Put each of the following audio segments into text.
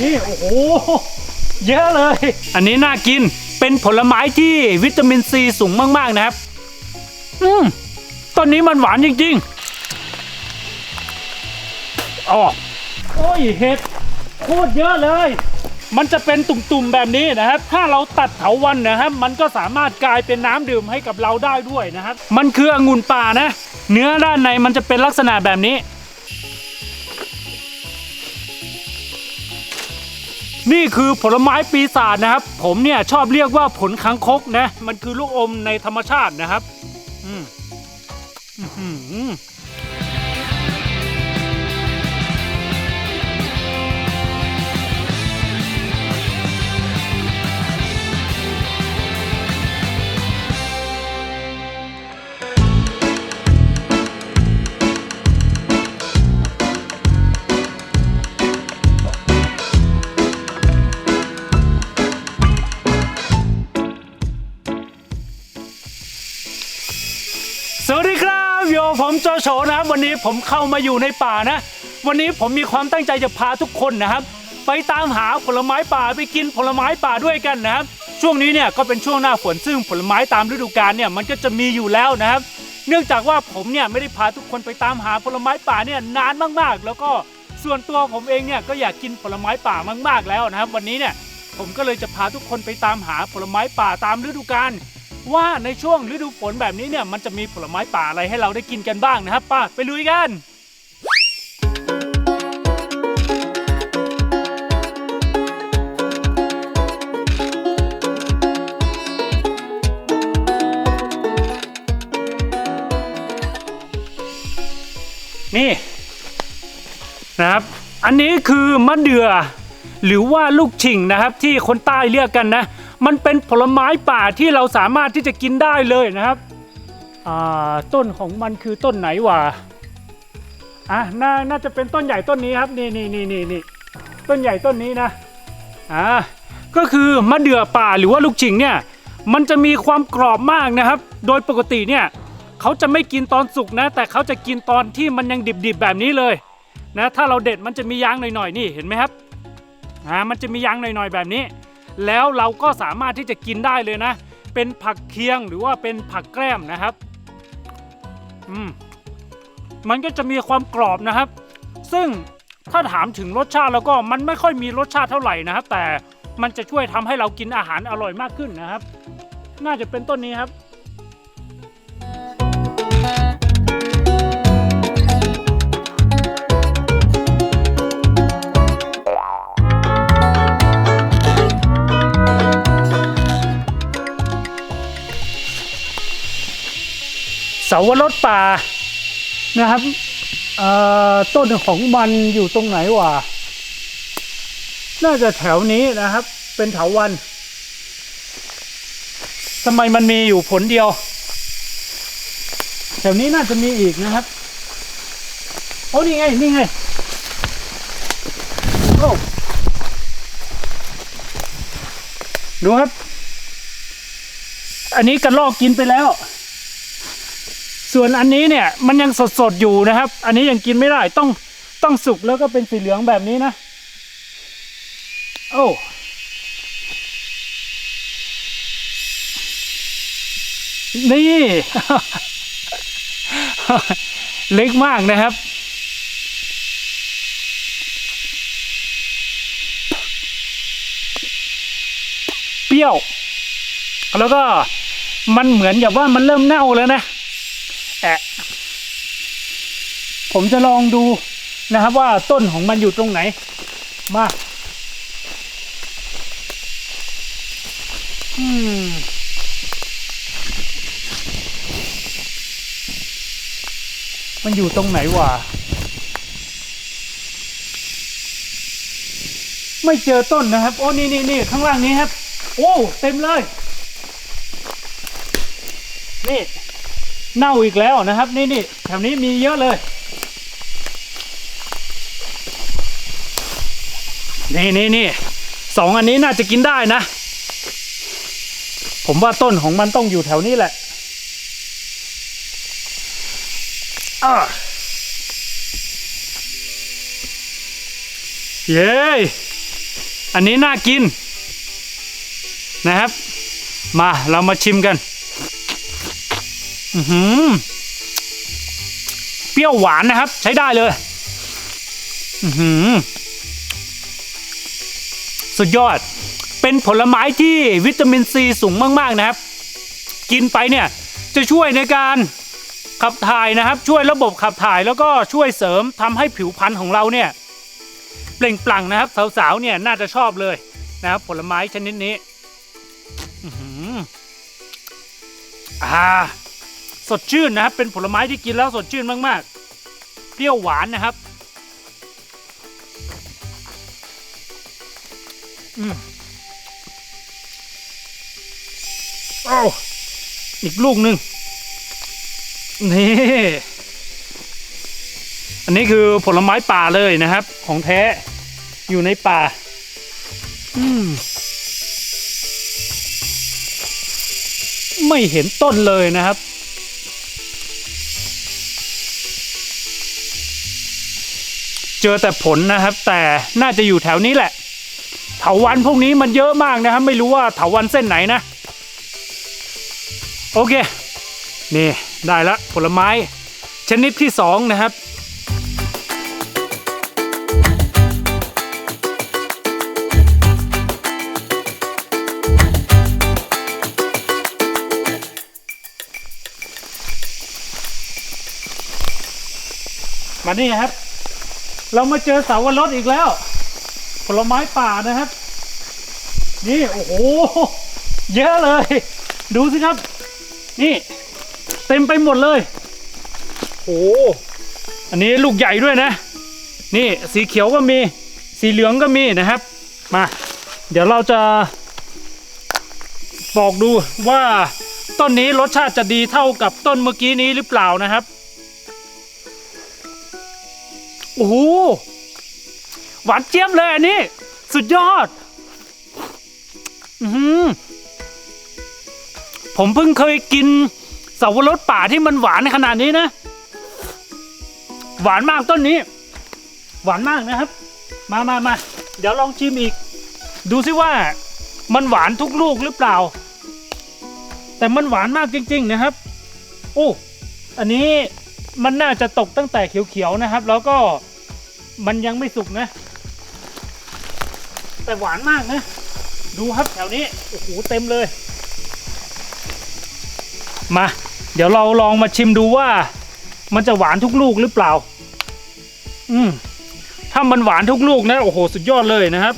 นี่โอ้โหเยอะเลย อันนี้น่ากินเป็นผลไม้ที่วิตามินซีสูงมาก ๆ นะครับ อืมต้นนี้มันหวานจริงๆอ๋อโอ้ยเห็ดโคตรเยอะเลย มันจะเป็นตุ่มๆแบบนี้นะครับ ถ้าเราตัดเถาวันนะครับ มันก็สามารถกลายเป็นน้ำดื่มให้กับเราได้ด้วยนะครับ มันคือองุ่นป่านะ เนื้อด้านในมันจะเป็นลักษณะแบบนี้ นี่คือผลไม้ปีศาจนะครับ ผมเนี่ยชอบเรียกว่าผลคังคกนะ มันคือลูกอมในธรรมชาตินะครับ อืม ผมโจโฉนะครับ วันนี้ผมเข้ามาอยู่ในป่านะ วันนี้ผมมีความตั้งใจจะพาทุกคนนะครับ ไปตามหาผลไม้ป่าไปกินผลไม้ป่าด้วยกันนะครับ ช่วงนี้เนี่ยก็เป็นช่วงหน้าฝนซึ่งผลไม้ตามฤดูกาลเนี่ยมันก็จะมีอยู่แล้วนะครับ เนื่องจากว่าผมเนี่ยไม่ได้พาทุกคนไปตามหาผลไม้ป่าเนี่ยนานมากๆ แล้วก็ส่วนตัวผมเองเนี่ยก็อยากกินผลไม้ป่ามาก ๆแล้วนะครับ วันนี้เนี่ยผมก็เลยจะพาทุกคนไปตามหาผลไม้ป่าตามฤดูกาล ว่าในช่วงฤดูฝนแบบนี้เนี่ยมันจะมีผลไม้ป่าอะไรให้เราได้กินกันบ้างนะครับป้าไปลุยกัน นี่นะครับ อันนี้คือมะเดื่อหรือว่าลูกฉิงนะครับที่คนใต้เรียกกันนะ มันเป็นผลไม้ป่าที่เราสามารถที่จะกินได้เลยนะครับต้นของมันคือต้นไหนวะอะน่าน่าจะเป็นต้นใหญ่ต้นนี้ครับนี่นี่นี่นี่นี่ต้นใหญ่ต้นนี้นะอ่าก็คือมะเดื่อป่าหรือว่าลูกฉิงเนี่ยมันจะมีความกรอบมากนะครับ โดยปกติเนี่ยเขาจะไม่กินตอนสุกนะ แต่เขาจะกินตอนที่มันยังดิบๆแบบนี้เลยนะถ้าเราเด็ดมันจะมียางหน่อยๆนี่เห็นไหมครับอ่ามันจะมียางหน่อยๆแบบนี้ แล้วเราก็สามารถที่จะกินได้เลยนะ เป็นผักเคียงหรือว่าเป็นผักแกล้มนะครับอืมมันก็จะมีความกรอบนะครับ ซึ่งถ้าถามถึงรสชาติแล้วก็มันไม่ค่อยมีรสชาติเท่าไหร่นะครับ แต่มันจะช่วยทำให้เรากินอาหารอร่อยมากขึ้นนะครับ น่าจะเป็นต้นนี้ครับาวรสป่านะครับต้นของมันอยู่ตรงไหนวะน่าจะแถวนี้นะครับ เป็นเถาวันทำไมมันมีอยู่ผลเดียว แถวนี้น่าจะมีอีกนะครับโอ้นี่ไง นี่ไงโอ้ดูครับ อันนี้กระลอกกินไปแล้ว ส่วนอันนี้เนี่ยมันยังสดๆอยู่นะครับ อันนี้ยังกินไม่ได้ต้องต้องสุกแล้วก็เป็นสีเหลืองแบบนี้นะ โอ้นี่ เล็กมากนะครับ เปรี้ยว แล้วก็มันเหมือนกับว่ามันเริ่มเน่าแล้วนะ แอะ ผมจะลองดูนะครับว่าต้นของมันอยู่ตรงไหน มาอืมมันอยู่ตรงไหนวะไม่เจอต้นนะครับ โอ้นี่นี่นี่ข้างล่างนี้ครับ โอ้เต็มเลยนี่เน่าอีกแล้วนะครับ นี่นี่แถวนี้มีเยอะเลย นี่นี่นี่สองอันนี้น่าจะกินได้นะ ผมว่าต้นของมันต้องอยู่แถวนี้แหละอ่าเย้อันนี้น่ากิน นะครับ มาเรามาชิมกัน อือหือเปรี้ยวหวานนะครับ ใช้ได้เลย อือหือ สุดยอด เป็นผลไม้ที่วิตามินซีสูงมากๆนะครับ กินไปเนี่ยจะช่วยในการขับถ่ายนะครับ ช่วยระบบขับถ่ายแล้วก็ช่วยเสริมทำให้ผิวพรรณของเราเนี่ยเปล่งปลั่งนะครับ สาวๆเนี่ยน่าจะชอบเลยนะครับผลไม้ชนิดนี้อือหืออ่าสดชื่นนะครับ เป็นผลไม้ที่กินแล้วสดชื่นมากๆเปรี้ยวหวานนะครับ อ้าวอีกลูกหนึ่งนี่ อันนี้คือผลไม้ป่าเลยนะครับ ของแท้อยู่ในป่า อืม ไม่เห็นต้นเลยนะครับ เจอแต่ผลนะครับ แต่น่าจะอยู่แถวนี้แหละ เถาวันพวกนี้มันเยอะมากนะครับ ไม่รู้ว่าเถาวันเส้นไหนนะ โอเค นี่ได้ละผลไม้ ชนิดที่สองนะครับมานี่ครับ เรามาเจอสาวรสอีกแล้ว ลไม้ป่านะครับ นี่โอ้โหเยอะเลย ดูสิครับ นี่ เต็มไปหมดเลยโอ้อันนี้ลูกใหญ่ด้วยนะ นี่สีเขียวก็มีสีเหลืองก็มีนะครับ มา เดี๋ยวเราจะบอกดูว่าต้นนี้รสชาติจะดีเท่ากับต้นเมื่อกี้นี้หรือเปล่านะครับ โอ้โห หวานเจี๊ยบเลยอันนี้ สุดยอด อืผมเพิ่งเคยกินสาวรสป่าที่มันหวานขนาดนี้นะ หวานมากต้นนี้ หวานมากนะครับ มามามาเดี๋ยวลองชิมอีก ดูซิว่า มันหวานทุกลูกหรือเปล่า แต่มันหวานมากจริง ๆ นะครับ โอ้อันนี้มันน่าจะตกตั้งแต่เขียวๆนะครับ แล้วก็มันยังไม่สุกนะ แต่หวานมากนะ ดูครับแถวนี้ โอ้โห เต็มเลย มา เดี๋ยวเราลองมาชิมดูว่า มันจะหวานทุกลูกหรือเปล่า อืมถ้ามันหวานทุกลูกนะ โอ้โห สุดยอดเลยนะครับ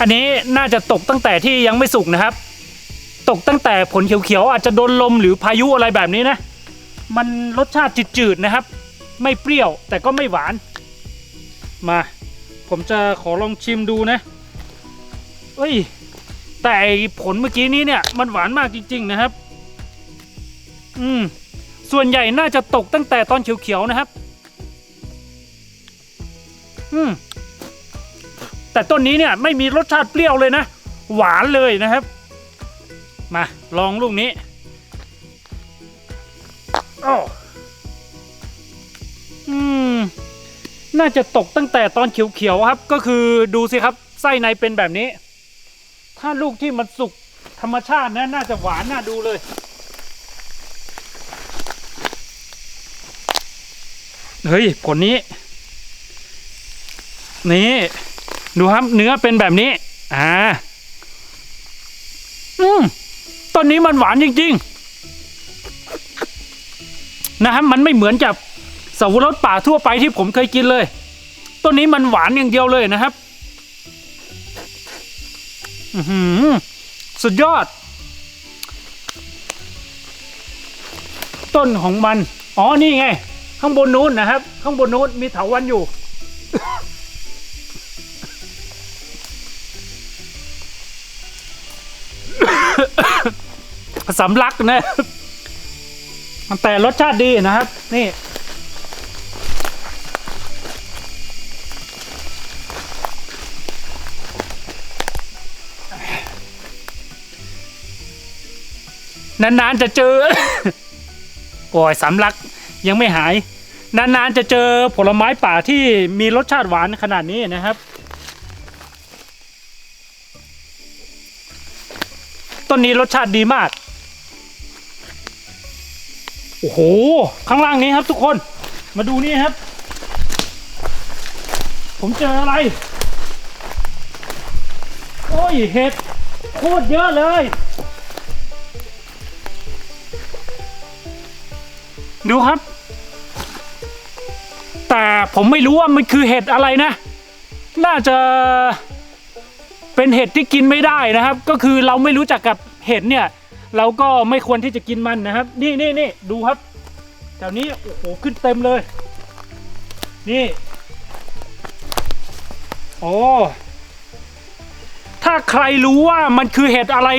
อันนี้น่าจะตกตั้งแต่ที่ยังไม่สุกนะครับ ตกตั้งแต่ผลเขียวๆอาจจะโดนลมหรือพายุอะไรแบบนี้นะ มันรสชาติจืดๆนะครับ ไม่เปรี้ยวแต่ก็ไม่หวาน มา ผมจะขอลองชิมดูนะเอ้ย แต่ผลเมื่อกี้นี้เนี่ยมันหวานมากจริง ๆนะครับ อืม ส่วนใหญ่น่าจะตกตั้งแต่ตอนเขียวๆนะครับ อืม แต่ต้นนี้เนี่ยไม่มีรสชาติเปรี้ยวเลยนะ หวานเลยนะครับ มาลองลูกนี้อ้ น่าจะตกตั้งแต่ตอนเขียวๆครับ ก็คือดูสิครับไส้ในเป็นแบบนี้ ถ้าลูกที่มันสุกธรรมชาตินะน่าจะหวานน่าดูเลยเฮ้ยผลนี้ นี่ ดูครับเนื้อเป็นแบบนี้ อ่า อืมต้นนี้มันหวานจริง ๆ นะครับมันไม่เหมือนกับ สาวรสป่าทั่วไปที่ผมเคยกินเลย ต้นนี้มันหวานอย่างเดียวเลยนะครับอือหือสุดยอด ต้นของมัน อ๋อนี่ไง ข้างบนนู้นนะครับ ข้างบนนู้นมีเถาวันอยู่ สำลักนะแต่รสชาติดีนะครับ นี่ นานๆจะเจอโอ้ยสำลักยังไม่หาย นานๆจะเจอผลไม้ป่าที่มีรสชาติหวานขนาดนี้นะครับ ต้นนี้รสชาติดีมาก โอ้โห ข้างล่างนี้ครับทุกคน มาดูนี่ครับ ผมเจออะไร โอ้ยเห็ดโคตรเยอะเลย ดูครับ แต่ผมไม่รู้ว่ามันคือเห็ดอะไรนะ น่าจะเป็นเห็ดที่กินไม่ได้นะครับ ก็คือเราไม่รู้จักกับเห็ดเนี่ย เราก็ไม่ควรที่จะกินมันนะครับ นี่นี่นี่ดูครับแถวนี้โอ้โหขึ้นเต็มเลย นี่โอ้ถ้าใครรู้ว่ามันคือเห็ดอะไร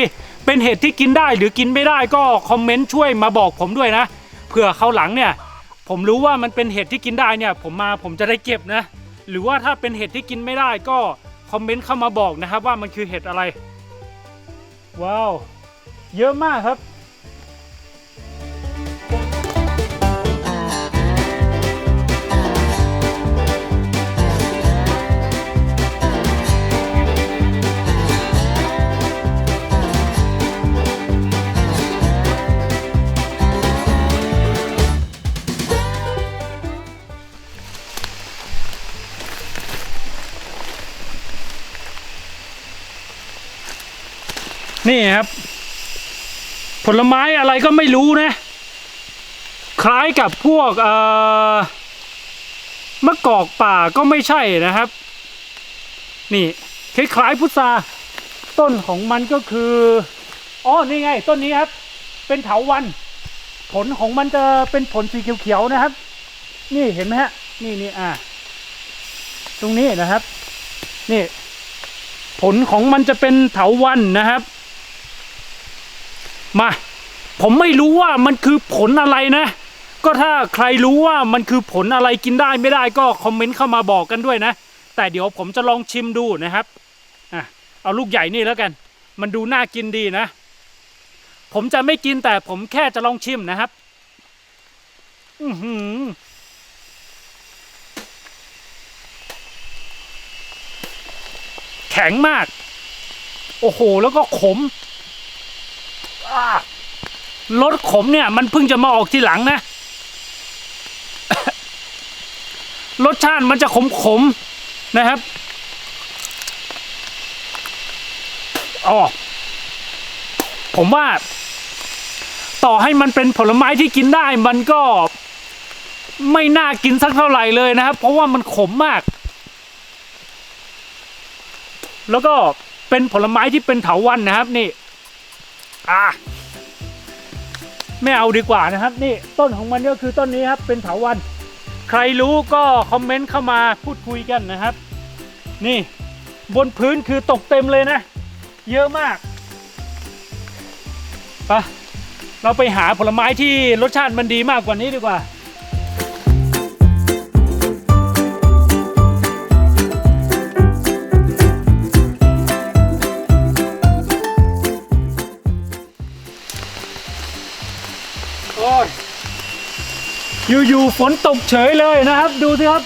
เป็นเห็ดที่กินได้หรือกินไม่ได้ก็คอมเมนต์ช่วยมาบอกผมด้วยนะ เผื่อเขาหลังเนี่ย ผมรู้ว่ามันเป็นเห็ดที่กินได้เนี่ย ผมมาผมจะได้เก็บนะ หรือว่าถ้าเป็นเห็ดที่กินไม่ได้ก็คอมเมนต์เข้ามาบอกนะครับว่ามันคือเห็ดอะไร ว้าว เยอะมากครับ นี่ครับ ผลไม้อะไรก็ไม่รู้นะ คล้ายกับพวกเอ่อมะกอกป่าก็ไม่ใช่นะครับ นี่คล้ายๆพุทราต้นของมันก็คืออ๋อนี่ไง ต้นนี้ครับ เป็นเถาวัน ผลของมันจะเป็นผลสีเขียวๆนะครับ นี่เห็นไหมฮะ นี่นี่อ่าตรงนี้นะครับ นี่ ผลของมันจะเป็นเถาวันนะครับ มาผมไม่รู้ว่ามันคือผลอะไรนะ ก็ถ้าใครรู้ว่ามันคือผลอะไรกินได้ไม่ได้ก็คอมเมนต์เข้ามาบอกกันด้วยนะ แต่เดี๋ยวผมจะลองชิมดูนะครับอะเอาลูกใหญ่นี่แล้วกัน มันดูน่ากินดีนะ ผมจะไม่กินแต่ผมแค่จะลองชิมนะครับ อือหือแข็งมาก โอ้โห แล้วก็ขม รสขมเนี่ย มันเพิ่งจะมาออกทีหลังนะ รสชาติมันจะขมขมๆนะครับอ๋อผมว่า ต่อให้มันเป็นผลไม้ที่กินได้มันก็ไม่น่ากินสักเท่าไหร่เลยนะครับ เพราะว่ามันขมมาก แล้วก็เป็นผลไม้ที่เป็นเถาวันนะครับนี่ อะไม่เอาดีกว่านะครับ นี่ต้นของมันก็คือต้นนี้ครับ เป็นเถาวัน ใครรู้ก็คอมเมนต์เข้ามาพูดคุยกันนะครับ นี่บนพื้นคือตกเต็มเลยนะ เยอะมากไปะเราไปหาผลไม้ที่รสชาติมันดีมากกว่านี้ดีกว่า อยู่ๆฝนตกเฉยเลยนะครับ ดูสิครับ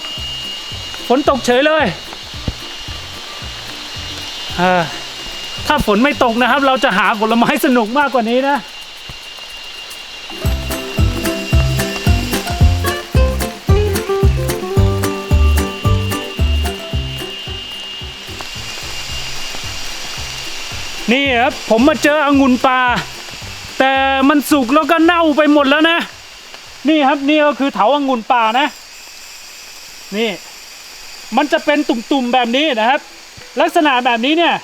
ฝนตกเฉยเลยถ้าฝนไม่ตกนะครับ เราจะหาผลไม้สนุกมากกว่านี้นะนี่ครับผมมาเจอองุ่นป่า แต่มันสุกแล้วก็เน่าไปหมดแล้วนะ นี่ครับนี่ก็คือเถาองุ่นป่านะ นี่ มันจะเป็นตุ่มๆแบบนี้นะครับ ลักษณะแบบนี้เนี่ย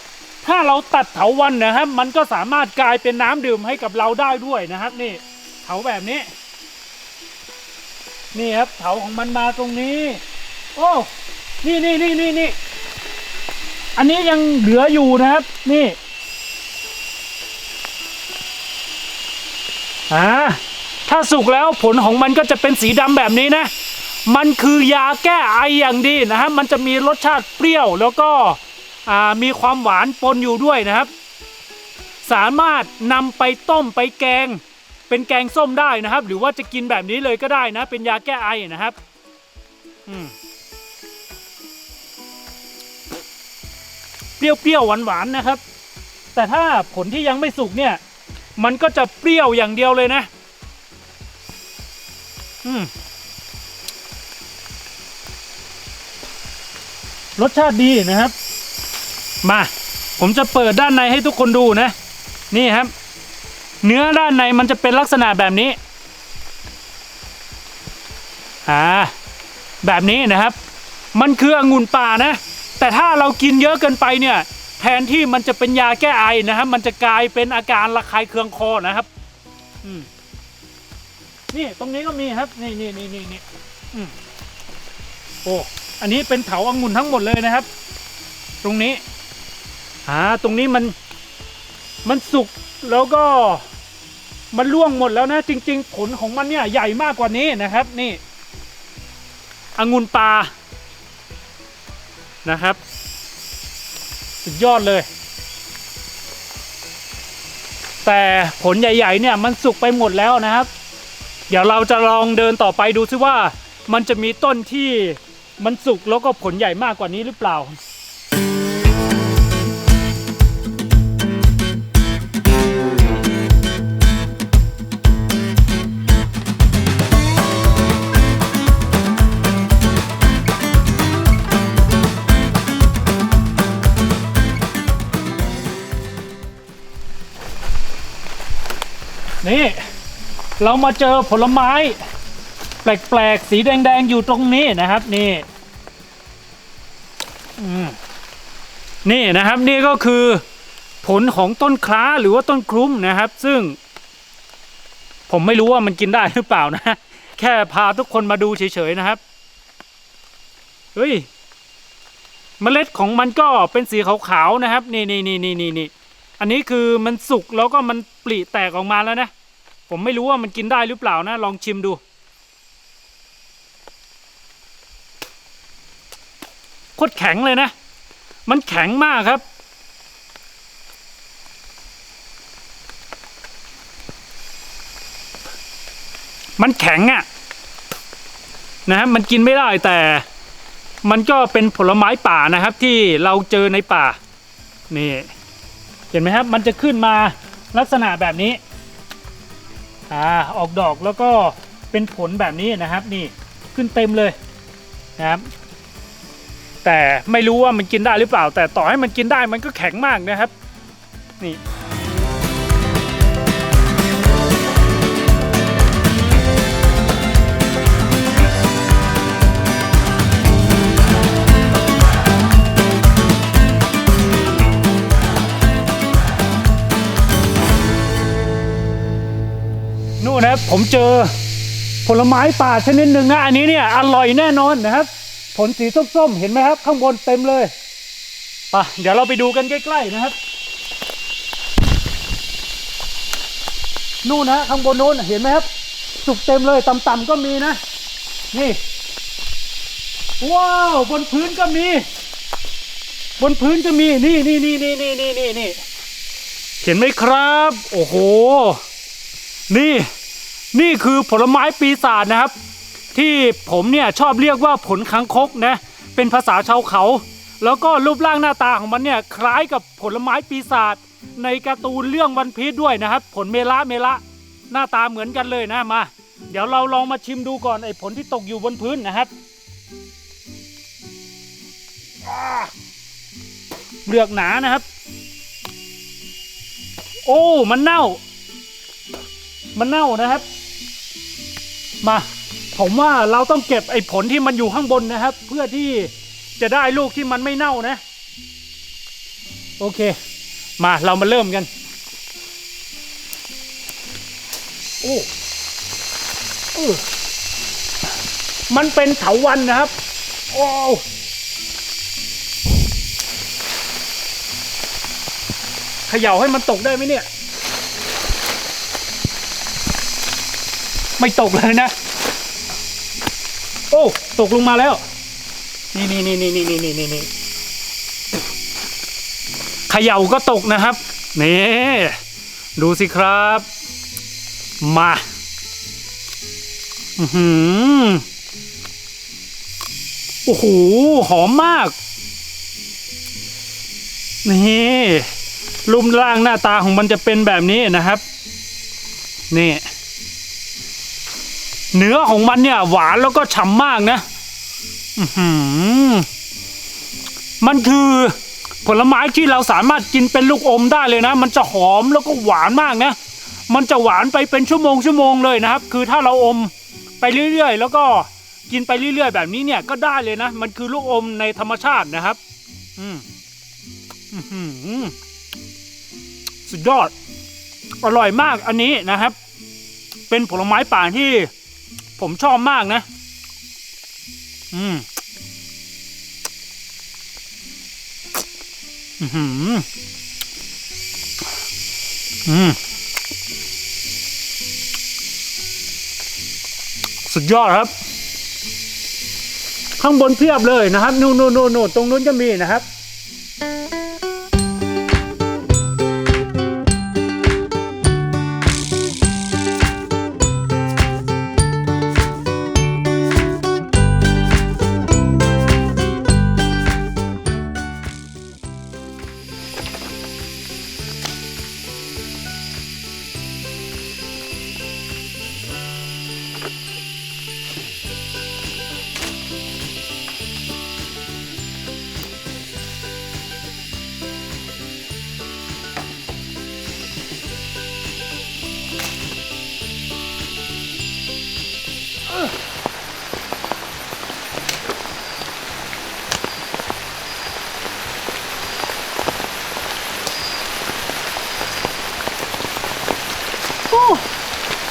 ถ้าเราตัดเถาวันนะครับ มันก็สามารถกลายเป็นน้ำดื่มให้กับเราได้ด้วยนะครับ นี่เถาแบบนี้ นี่ครับเถาของมันมาตรงนี้ โอ้นี่นี่นี่นี่นี่อันนี้ยังเหลืออยู่นะครับ นี่อ่า ถ้าสุกแล้วผลของมันก็จะเป็นสีดำแบบนี้นะ มันคือยาแก้ไออย่างดีนะครับมันจะมีรสชาติเปรี้ยวแล้วก็มีความหวานปนอยู่ด้วยนะครับ สามารถนำไปต้มไปแกง เป็นแกงส้มได้นะครับ หรือว่าจะกินแบบนี้เลยก็ได้นะ เป็นยาแก้ไอนะครับเปรี้ยวๆหวานๆนะครับ แต่ถ้าผลที่ยังไม่สุกเนี่ย มันก็จะเปรี้ยวอย่างเดียวเลยนะ รสชาติดีนะครับ มา ผมจะเปิดด้านในให้ทุกคนดูนะ นี่ครับ เนื้อด้านในมันจะเป็นลักษณะแบบนี้ อ่า แบบนี้นะครับ มันคือองุ่นป่านะ แต่ถ้าเรากินเยอะเกินไปเนี่ย แทนที่มันจะเป็นยาแก้ไอนะครับ มันจะกลายเป็นอาการระคายเคืองคอนะครับ อืม นี่ตรงนี้ก็มีครับ นี่นี่นี่นี่นี่อืมโอ้อันนี้เป็นเถาองุ่นทั้งหมดเลยนะครับ ตรงนี้อ่าตรงนี้มันมันสุกแล้วก็มันร่วงหมดแล้วนะ จริง ๆ ผลของมันเนี่ยใหญ่มากกว่านี้นะครับ นี่องุ่นปลานะครับ สุดยอดเลย แต่ผลใหญ่ ๆ เนี่ยมันสุกไปหมดแล้วนะครับ เดี๋ยวเราจะลองเดินต่อไปดูซิว่ามันจะมีต้นที่มันสุกแล้วก็ผลใหญ่มากกว่านี้หรือเปล่านี่ เรามาเจอผลไม้ แปลกๆ สีแดงๆ อยู่ตรงนี้นะครับนี่นี่นะครับนี่ก็คือผลของต้นคล้าหรือว่าต้นคลุ้มนะครับ ซึ่ง ผมไม่รู้ว่ามันกินได้หรือเปล่านะ แค่พาทุกคนมาดูเฉยๆนะครับเฮ้ยเมล็ดของมันก็เป็นสีขาวๆนะครับ นี่นี่นี่นี่นี่นี่อันนี้คือมันสุกแล้วก็มันปลีแตกออกมาแล้วนะ ผมไม่รู้ว่ามันกินได้หรือเปล่านะ ลองชิมดู โคตรแข็งเลยนะ มันแข็งมากครับ มันแข็งอะ่ะนะครับมันกินไม่ได้แต่มันก็เป็นผลไม้ป่านะครับที่เราเจอในป่า นี่ เห็นไหมครับ มันจะขึ้นมาลักษณะแบบนี้ อ่าออกดอกแล้วก็เป็นผลแบบนี้นะครับนี่ขึ้นเต็มเลยนะครับ แต่ไม่รู้ว่ามันกินได้หรือเปล่า แต่ต่อให้มันกินได้มันก็แข็งมากนะครับ นี่ับ ผมเจอผลไม้ป่าชนิดหนึ่งนะอันนี้เนี่ยอร่อยแน่นอนนะครับ ผลสีส้มๆ เห็นไหมครับ ข้างบนเต็มเลยปะเดี๋ยวเราไปดูกันใกล้ ๆนะครับ นู่นนะข้างบนนู้นเห็นไหมครับสุกเต็มเลยต่ำๆก็มีนะ นี่ ว้าวบนพื้นก็มี บนพื้นจะมีนี่นี่นี่นี่นี่นี่นี่เห็นไหมครับ โอ้โห นี่ นี่คือผลไม้ปีศาจนะครับ ที่ผมเนี่ยชอบเรียกว่าผลคังคกนะเป็นภาษาชาวเขา แล้วก็รูปร่างหน้าตาของมันเนี่ยคล้ายกับผลไม้ปีศาจในการ์ตูนเรื่องวันพีชด้วยนะครับ ผลเมละเมละหน้าตาเหมือนกันเลยนะมา เดี๋ยวเราลองมาชิมดูก่อนไอ้ผลที่ตกอยู่บนพื้นนะครับเปลือกหนานะครับ โอ้ มันเน่า มันเน่านะครับ มา ผมว่าเราต้องเก็บไอ้ผลที่มันอยู่ข้างบนนะครับ เพื่อที่จะได้ลูกที่มันไม่เน่านะ โอเค มาเรามาเริ่มกัน โอ้เออมันเป็นเถาวันนะครับ โอ้เขย่าให้มันตกได้ไหมเนี่ย ไม่ตกเลยนะ โอ้ ตกลงมาแล้ว นี่นี่นี่นี่นี่นี่นี่นี่เขย่าก็ตกนะครับ นี่ ดูสิครับ มาอือหือโอ้โห หอมมาก นี่รูปร่างหน้าตาของมันจะเป็นแบบนี้นะครับ นี่ เนื้อของมันเนี่ย หวานแล้วก็ฉ่ำมากนะมันคือผลไม้ที่เราสามารถกินเป็นลูกอมได้เลยนะ มันจะหอมแล้วก็หวานมากนะ มันจะหวานไปเป็นชั่วโมงชั่วโมงเลยนะครับ คือถ้าเราอมไปเรื่อยๆ แล้วก็กินไปเรื่อยๆ แบบนี้เนี่ยก็ได้เลยนะ มันคือลูกอมในธรรมชาตินะครับ อืมอื้อหือสุดยอด อร่อยมากอันนี้นะครับ เป็นผลไม้ป่าที่ ผมชอบมากนะ อืมอือหืออืมสุดยอดครับ ข้างบนเพียบเลยนะครับ นู่นนู่นนู่นนู่นตรงนู้นก็มีนะครับ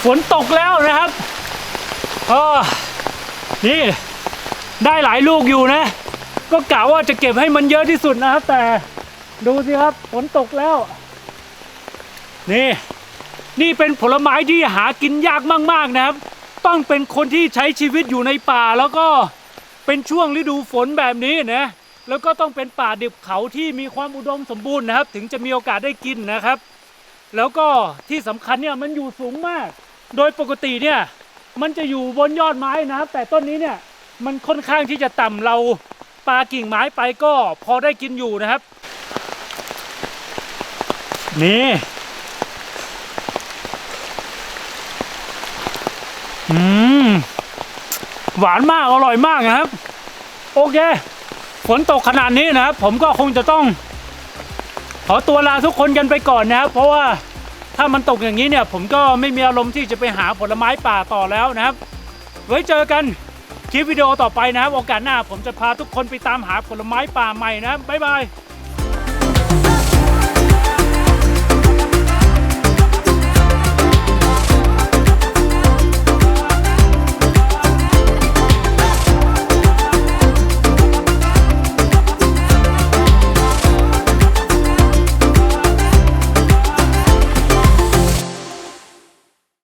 ฝนตกแล้วนะครับออนี่ได้หลายลูกอยู่นะ ก็กะว่าจะเก็บให้มันเยอะที่สุดนะครับ แต่ดูสิครับฝนตกแล้ว นี่ นี่เป็นผลไม้ที่หากินยากมากๆนะครับ ต้องเป็นคนที่ใช้ชีวิตอยู่ในป่าแล้วก็เป็นช่วงฤดูฝนแบบนี้นะแล้วก็ต้องเป็นป่าดิบเขาที่มีความอุดมสมบูรณ์นะครับ ถึงจะมีโอกาสได้กินนะครับ แล้วก็ที่สำคัญเนี่ยมันอยู่สูงมาก โดยปกติเนี่ยมันจะอยู่บนยอดไม้นะครับ แต่ต้นนี้เนี่ยมันค่อนข้างที่จะต่ำเราปากิ่งไม้ไปก็พอได้กินอยู่นะครับ นี่อืมหวานมากอร่อยมากนะครับ โอเคฝนตกขนาดนี้นะครับ ผมก็คงจะต้อง ขอตัวลาทุกคนกันไปก่อนนะครับ เพราะว่า ถ้ามันตกอย่างนี้เนี่ยผมก็ไม่มีอารมณ์ที่จะไปหาผลไม้ป่าต่อแล้วนะครับ ไว้เจอกันคลิปวิดีโอต่อไปนะครับ โอกาสหน้าผมจะพาทุกคนไปตามหาผลไม้ป่าใหม่นะครับบ๊ายบาย